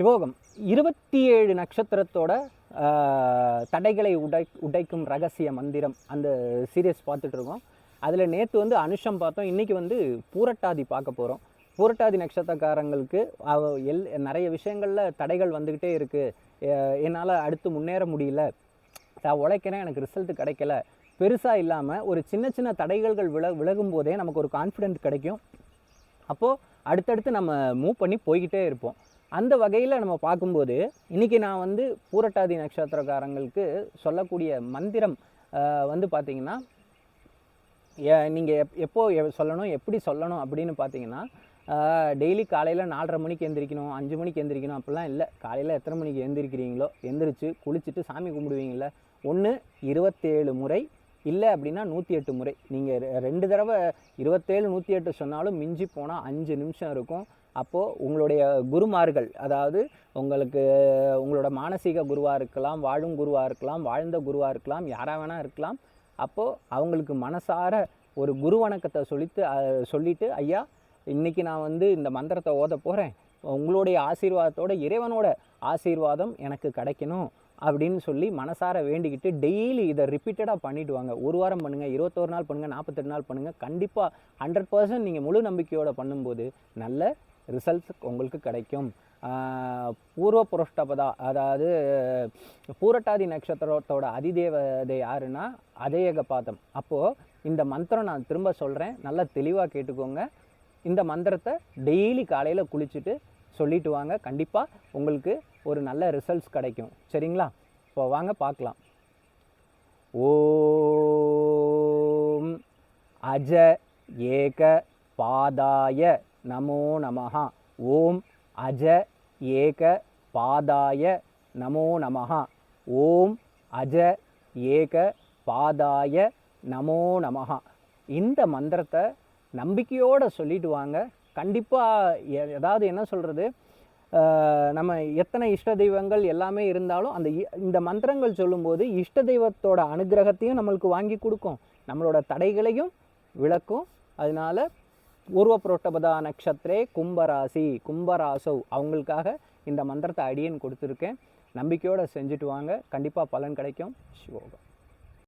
சிவோகம் இருபத்தி ஏழு நட்சத்திரத்தோட தடைகளை உடை உடைக்கும் ரகசிய மந்திரம் அந்த சீரியஸ் பார்த்துட்டு இருக்கோம். அதில் நேற்று வந்து அனுஷம் பார்த்தோம். இன்றைக்கி வந்து பூரட்டாதி பார்க்க போகிறோம் பூரட்டாதி நட்சத்திரக்காரங்களுக்கு அவ எல் நிறைய விஷயங்களில் தடைகள் வந்துக்கிட்டே இருக்குது என்னால் அடுத்து முன்னேற முடியல. நான் உழைக்கிறேன் எனக்கு ரிசல்ட் கிடைக்கல. பெருசாக இல்லாமல் ஒரு சின்ன சின்ன தடைகள்கள் வில விலகும் போதே நமக்கு ஒரு கான்ஃபிடென்ட் கிடைக்கும். அப்போது அடுத்தடுத்து நம்ம மூவ் பண்ணி போய்கிட்டே இருப்போம். அந்த வகையில் நம்ம பார்க்கும்போது இன்றைக்கி நான் வந்து பூரட்டாதி நட்சத்திரக்காரங்களுக்கு சொல்லக்கூடிய மந்திரம் வந்து பார்த்திங்கன்னா நீங்கள் எப் எப்போ சொல்லணும் எப்படி சொல்லணும் அப்படின்னு பார்த்தீங்கன்னா டெய்லி காலையில் நாலரை மணிக்கு எந்திரிக்கணும் அஞ்சு மணிக்கு எந்திரிக்கணும் அப்படிலாம் இல்லை. காலையில் எத்தனை மணிக்கு எந்திரிக்கிறீங்களோ? எந்திரிச்சு குளிச்சுட்டு சாமி கும்பிடுவீங்கள ஒன்று இருபத்தேழு முறை இல்லை அப்படின்னா நூற்றி எட்டு முறை. நீங்கள் ரெண்டு தடவை இருபத்தேழு நூற்றி எட்டு சொன்னாலும் மிஞ்சி போனால் அஞ்சு நிமிஷம் இருக்கும். அப்போது உங்களுடைய குருமார்கள் அதாவது உங்களுக்கு உங்களோட மானசீக குருவாக இருக்கலாம் வாழும் குருவாக இருக்கலாம் வாழ்ந்த குருவாக இருக்கலாம் யாராக வேணால் இருக்கலாம். அப்போது அவங்களுக்கு மனசார ஒரு குரு வணக்கத்தை சொல்லித்து சொல்லிவிட்டு ஐயா இன்றைக்கி நான் வந்து இந்த மந்திரத்தை ஓத போகிறேன் உங்களுடைய ஆசீர்வாதத்தோட இறைவனோட ஆசீர்வாதம் எனக்கு கிடைக்கணும். அப்படின்னு சொல்லி மனசார வேண்டிக்கிட்டு டெய்லி இதை ரிப்பீட்டடாக பண்ணிட்டு வாங்க. ஒரு வாரம் பண்ணுங்கள் இருபத்தோரு நாள் பண்ணுங்கள் நாற்பத்தெட்டு நாள் பண்ணுங்கள் கண்டிப்பாக ஹண்ட்ரட் பர்சன்ட் நீங்கள் முழு நம்பிக்கையோடு பண்ணும்போது நல்ல ரிசல்ட்ஸ் உங்களுக்கு கிடைக்கும். பூர்வ புரஷ்டபதா அதாவது பூரட்டாதி நட்சத்திரத்தோட அதிதேவதை யாருன்னா அதேயக பாதம் அப்போது இந்த மந்திரம் நான் திரும்ப சொல்கிறேன் நல்லா தெளிவாக கேட்டுக்கோங்க. இந்த மந்திரத்தை டெய்லி காலையில் குளிச்சுட்டு சொல்லிட்டு வாங்க. கண்டிப்பாக உங்களுக்கு ஒரு நல்ல ரிசல்ட்ஸ் கிடைக்கும். சரிங்களா? இப்போ வாங்க பார்க்கலாம். ஓம் அஜ ஏக பாதாய நமோ நமஹா. ஓம் அஜ ஏக பாதாய நமோ நமஹா. ஓம் அஜ ஏக பாதாய நமோ நமஹா. இந்த மந்திரத்தை நம்பிக்கையோடு சொல்லிட்டு வாங்க. கண்டிப்பாக ஏதாவது என்ன சொல்கிறது நம்ம எத்தனை இஷ்ட தெய்வங்கள் எல்லாமே இருந்தாலும் அந்த இ- இந்த மந்திரங்கள் சொல்லும்போது இஷ்ட தெய்வத்தோட அனுகிரகத்தையும் நம்மளுக்கு வாங்கி கொடுக்கும். நம்மளோட தடைகளையும் விளக்கும். அதனால பூர்வ புரோட்டபதா நட்சத்திரே கும்பராசி கும்பராசவ் அவங்களுக்காக இந்த மந்திரத்தை அடியன் கொடுத்துருக்கேன். நம்பிக்கையோடு செஞ்சுட்டு வாங்க. கண்டிப்பாக பலன் கிடைக்கும். சிவோகம்